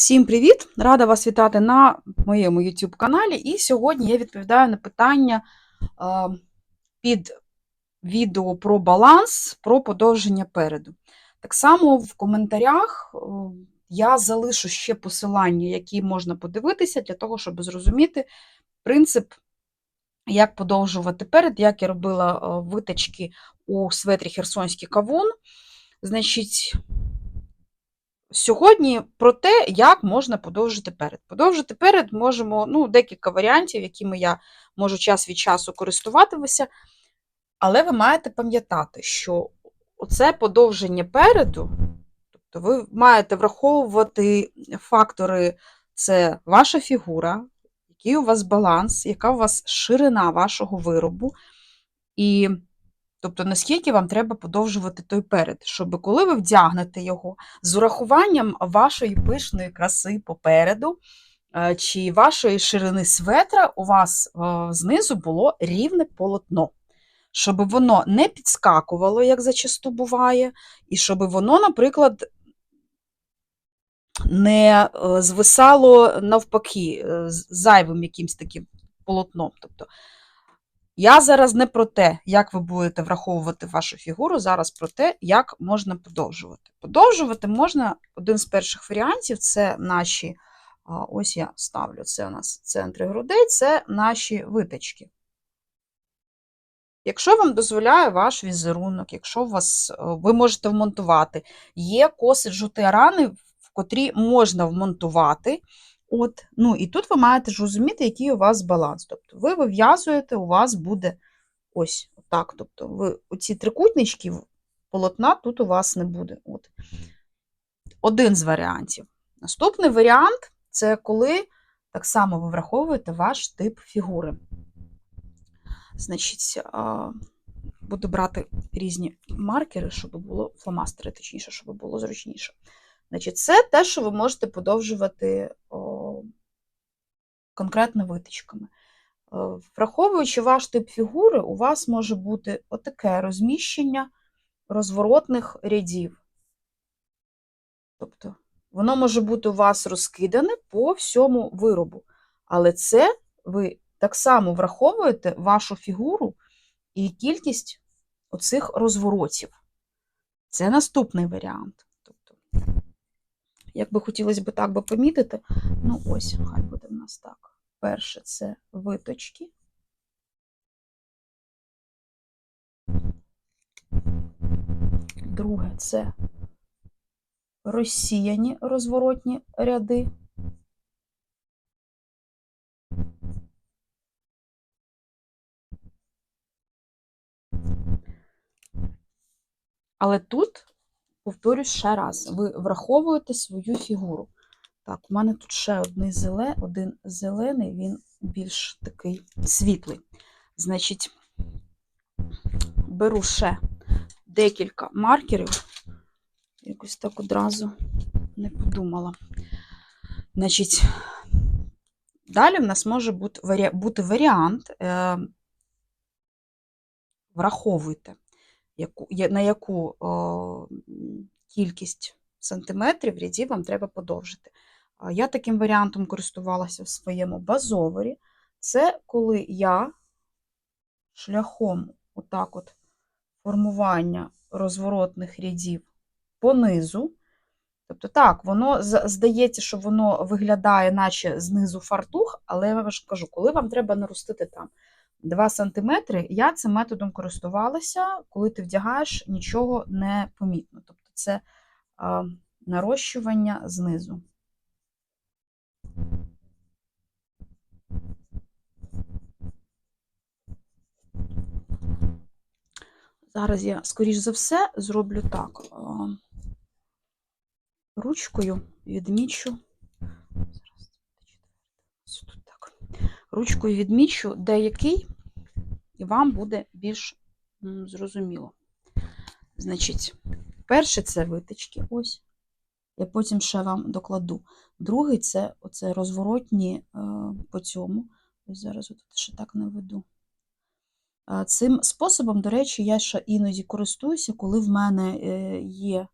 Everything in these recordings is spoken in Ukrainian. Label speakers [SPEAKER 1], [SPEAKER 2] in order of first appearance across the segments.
[SPEAKER 1] Всім привіт! Рада вас вітати на моєму YouTube каналі. І сьогодні я відповідаю на питання е, під відео про баланс, про подовження переду. Так само в коментарях е, я залишу ще посилання, які можна подивитися, для того, щоб зрозуміти принцип, як подовжувати перед, як я робила е, витачки у светрі Херсонський кавун. Значить, Сьогодні про те, як можна подовжити перед. Подовжити перед можемо ну, декілька варіантів, якими я можу час від часу користуватися, але ви маєте пам'ятати, що це подовження переду, тобто ви маєте враховувати фактори: це ваша фігура, який у вас баланс, яка у вас ширина вашого виробу. І Тобто, наскільки вам треба подовжувати той перед, щоб коли ви вдягнете його з урахуванням вашої пишної краси попереду е, чи вашої ширини светра, у вас е, знизу було рівне полотно. Щоб воно не підскакувало, як зачасту буває, і щоб воно, наприклад, не е, звисало навпаки, зайвим якимсь таким полотном. Тобто, я зараз не про те, як ви будете враховувати вашу фігуру, зараз про те, як можна подовжувати. Подовжувати можна один з перших варіантів це наші, ось я ставлю, це у нас центри грудей, це наші виточки. Якщо вам дозволяє ваш візерунок, якщо вас, ви можете вмонтувати, є коси рани, в котрі можна вмонтувати. От, ну І тут ви маєте ж розуміти, який у вас баланс. Тобто ви вив'язуєте, у вас буде ось так. Тобто ви оці трикутнички полотна тут у вас не буде. От. Один з варіантів. Наступний варіант це коли так само ви враховуєте ваш тип фігури. Значить, буду брати різні маркери, щоб було фломастери, точніше, щоб було зручніше. Значить, Це те, що ви можете подовжувати о, конкретно витичками. Враховуючи ваш тип фігури, у вас може бути отаке розміщення розворотних рядів. Тобто, воно може бути у вас розкидане по всьому виробу. Але це ви так само враховуєте вашу фігуру і кількість оцих розворотів. Це наступний варіант. Як би хотілося б так би помітити, ну ось, хай буде в нас так. Перше це виточки. Друге це розсіяні розворотні ряди. Але тут повторюсь ще раз, ви враховуєте свою фігуру. Так, у мене тут ще один, зеле, один зелений, він більш такий світлий. Значить, беру ще декілька маркерів. Якось так одразу не подумала. Значить, далі в нас може бути варіант, е, враховуйте яку, на яку о, кількість сантиметрів рядів вам треба подовжити. Я таким варіантом користувалася в своєму базоворі. Це коли я шляхом отак от формування розворотних рядів понизу. Тобто, так, воно здається, що воно виглядає, наче знизу фартух, але я вам кажу, коли вам треба наростити там 2 см, я цим методом користувалася, коли ти вдягаєш, нічого не помітно. Тобто це нарощування знизу. Зараз я, скоріш за все, зроблю так. Ручкою відмічу. Ручкою відмічу деякий, і вам буде більш зрозуміло. Значить, перше це витички, ось. Я потім ще вам докладу. Другий це оце розворотні е, по цьому. Ось зараз тут ще так наведу. Цим способом, до речі, я ще іноді користуюся, коли в мене е, є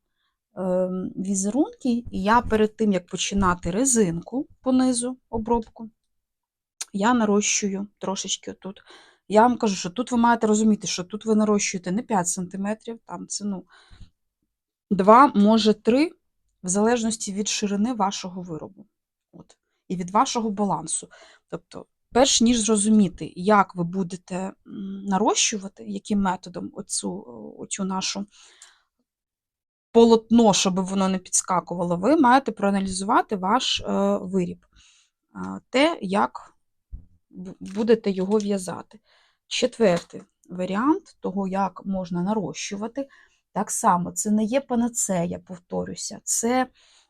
[SPEAKER 1] ем, візерунки, і я перед тим, як починати резинку по низу обробку, я нарощую трошечки отут. Я вам кажу, що тут ви маєте розуміти, що тут ви нарощуєте не 5 см, там це ну, 2, може 3, в залежності від ширини вашого виробу. От. І від вашого балансу. Тобто, перш ніж зрозуміти, як ви будете нарощувати, яким методом оцю, оцю нашу полотно, щоб воно не підскакувало, ви маєте проаналізувати ваш е, виріб, е, те, як будете його в'язати. Четвертий варіант того, як можна нарощувати. Так само, це не є панацея, повторюся. Це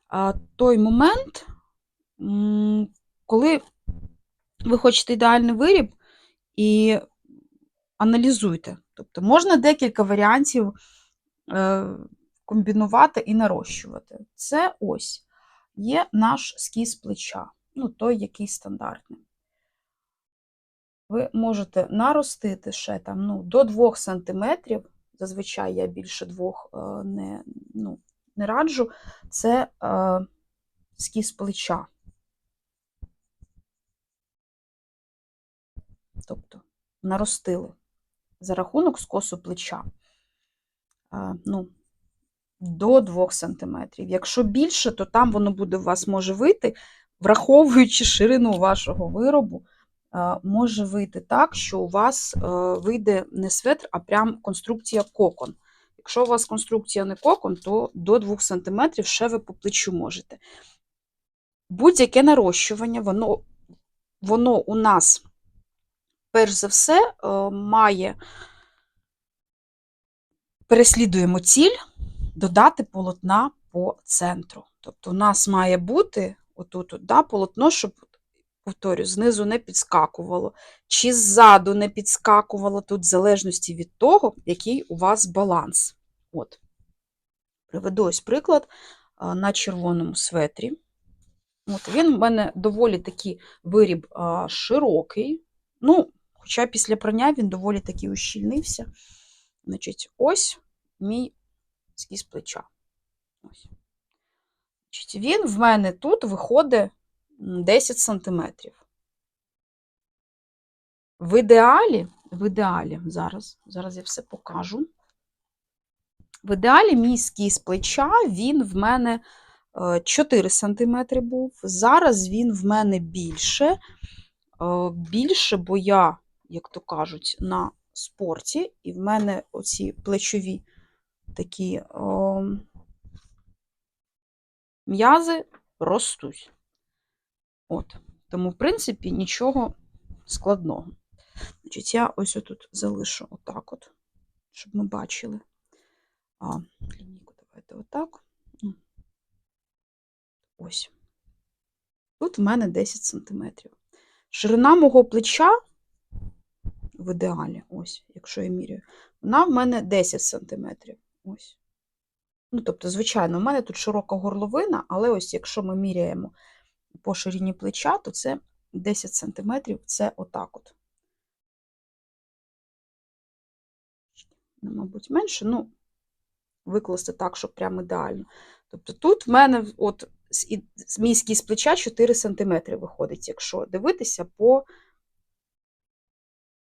[SPEAKER 1] а, той момент, коли ви хочете ідеальний виріб і аналізуйте. Тобто можна декілька варіантів е, комбінувати і нарощувати. Це ось є наш скіз плеча, ну той, який стандартний. Ви можете наростити ще там ну, до 2 см. Зазвичай я більше двох е, не, ну, не раджу. Це е, скіз плеча. Тобто наростили за рахунок скосу плеча. Е, ну, до 2 см. Якщо більше, то там воно буде у вас може вийти, враховуючи ширину вашого виробу, може вийти так, що у вас е, вийде не светр, а прям конструкція кокон. Якщо у вас конструкція не кокон, то до 2 см ще ви по плечу можете. Будь-яке нарощування, воно, воно у нас, перш за все, е, має переслідуємо ціль додати полотна по центру. Тобто у нас має бути отут от, да, полотно, щоб, повторю, знизу не підскакувало, чи ззаду не підскакувало, тут в залежності від того, який у вас баланс. От. Приведу ось приклад на червоному светрі. От, він в мене доволі такий виріб а, широкий. Ну, хоча після прання він доволі таки ущільнився. Значить, ось мій скіз плеча. Ось. Значить, він в мене тут виходить 10 см. В ідеалі, в ідеалі, зараз, зараз я все покажу. В ідеалі мій скіз плеча, він в мене е, 4 см був. Зараз він в мене більше. е, Більше, бо я, як то кажуть, на спорті, і в мене оці плечові такі о, м'язи ростуть. От. Тому, в принципі, нічого складного. Значить, я ось тут залишу отак от, щоб ми бачили. А, лінійку давайте отак. Ось. Тут в мене 10 см. Ширина мого плеча в ідеалі, ось, якщо я міряю, вона в мене 10 см. Ось. Ну, тобто, звичайно, у мене тут широка горловина, але ось якщо ми міряємо по ширині плеча, то це 10 см, це отак от. Ну, мабуть, менше, ну, викласти так, щоб прям ідеально. Тобто тут в мене от з- з- мій скіз плеча 4 см виходить, якщо дивитися по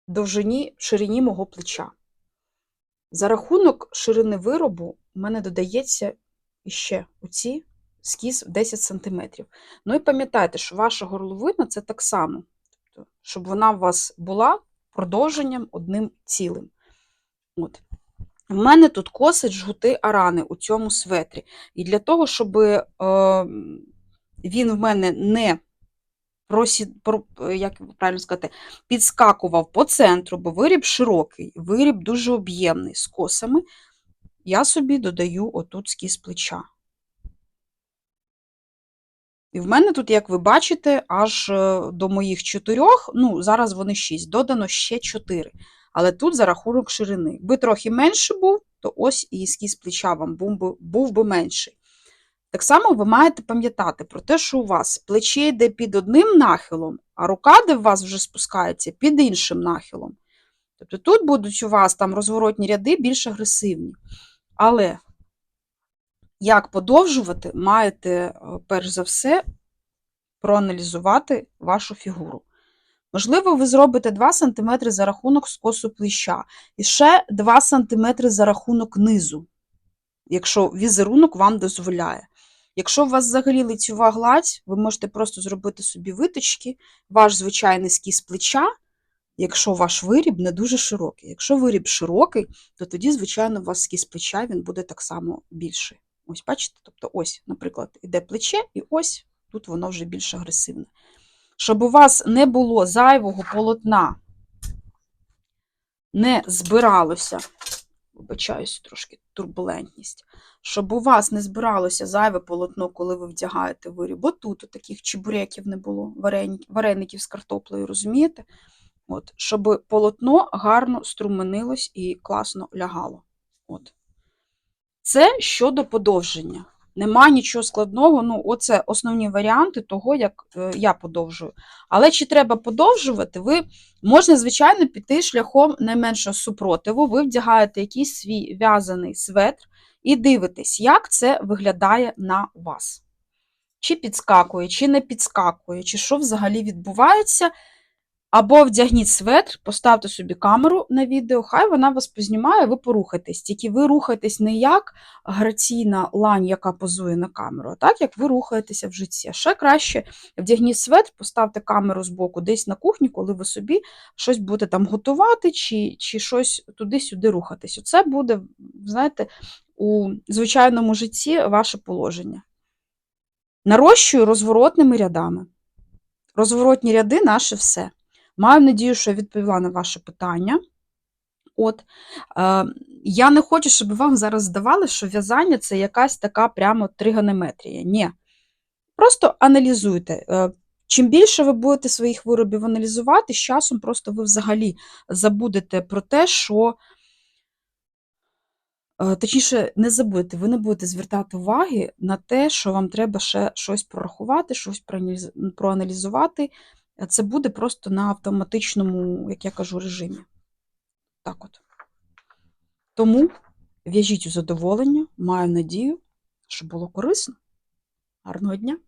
[SPEAKER 1] довжині, ширині мого плеча. За рахунок ширини виробу в мене додається іще оці скіз в 10 см. Ну і пам'ятайте, що ваша горловина це так само, тобто, щоб вона у вас була продовженням одним цілим. От. В мене тут косить жгути арани у цьому светрі. І для того, щоб е, він в мене не просі, про, як правильно сказати, підскакував по центру, бо виріб широкий, виріб дуже об'ємний з косами, я собі додаю отут скіз плеча. І в мене тут, як ви бачите, аж е, до моїх чотирьох, ну, зараз вони шість, додано ще чотири. Але тут за рахунок ширини. Якби трохи менше був, то ось і скіз плеча вам був би, був би менший. Так само ви маєте пам'ятати про те, що у вас плече йде під одним нахилом, а рука, де в вас вже спускається, під іншим нахилом. Тобто тут будуть у вас там розворотні ряди більш агресивні. Але Як подовжувати, маєте, е, перш за все, проаналізувати вашу фігуру. Можливо, ви зробите 2 см за рахунок скосу плеча і ще 2 см за рахунок низу, якщо візерунок вам дозволяє. Якщо у вас взагалі лицьова гладь, ви можете просто зробити собі виточки, ваш звичайний скіз плеча, якщо ваш виріб не дуже широкий. Якщо виріб широкий, то тоді, звичайно, у вас скіз плеча він буде так само більший. Ось, бачите? Тобто, ось, наприклад, іде плече, і ось тут воно вже більш агресивне. Щоб у вас не було зайвого полотна, не збиралося, вибачаюсь, трошки турбулентність, щоб у вас не збиралося зайве полотно, коли ви вдягаєте виріб. Бо тут таких чебуреків не було, вареників з картоплею, розумієте? От, щоб полотно гарно струменилось і класно лягало. От. Це щодо подовження. Нема нічого складного. Ну, оце основні варіанти того, як е, я подовжую. Але чи треба подовжувати, ви можна, звичайно, піти шляхом найменшого супротиву. Ви вдягаєте якийсь свій в'язаний светр і дивитесь, як це виглядає на вас. Чи підскакує, чи не підскакує, чи що взагалі відбувається. Або вдягніть светр, поставте собі камеру на відео, хай вона вас познімає, ви порухаєтесь. Тільки ви рухаєтесь не як граційна лань, яка позує на камеру, а так, як ви рухаєтеся в житті. Ще краще вдягніть светр, поставте камеру з боку десь на кухні, коли ви собі щось будете там готувати, чи, чи щось туди-сюди рухатись. Оце буде, знаєте, у звичайному житті ваше положення. Нарощую розворотними рядами. Розворотні ряди наше все. Маю надію, що я відповіла на ваше питання. От, е, я не хочу, щоб вам зараз здавалося, що в'язання це якась така прямо тригонометрія. Ні. Просто аналізуйте. Е, чим більше ви будете своїх виробів аналізувати, з часом просто ви взагалі забудете про те, що. Е, Точніше, не забудете, ви не будете звертати уваги на те, що вам треба ще щось прорахувати, щось проаналізувати. Це буде просто на автоматичному, як я кажу, режимі. Так от. Тому в'яжіть у задоволення, маю надію, що було корисно. Гарного дня!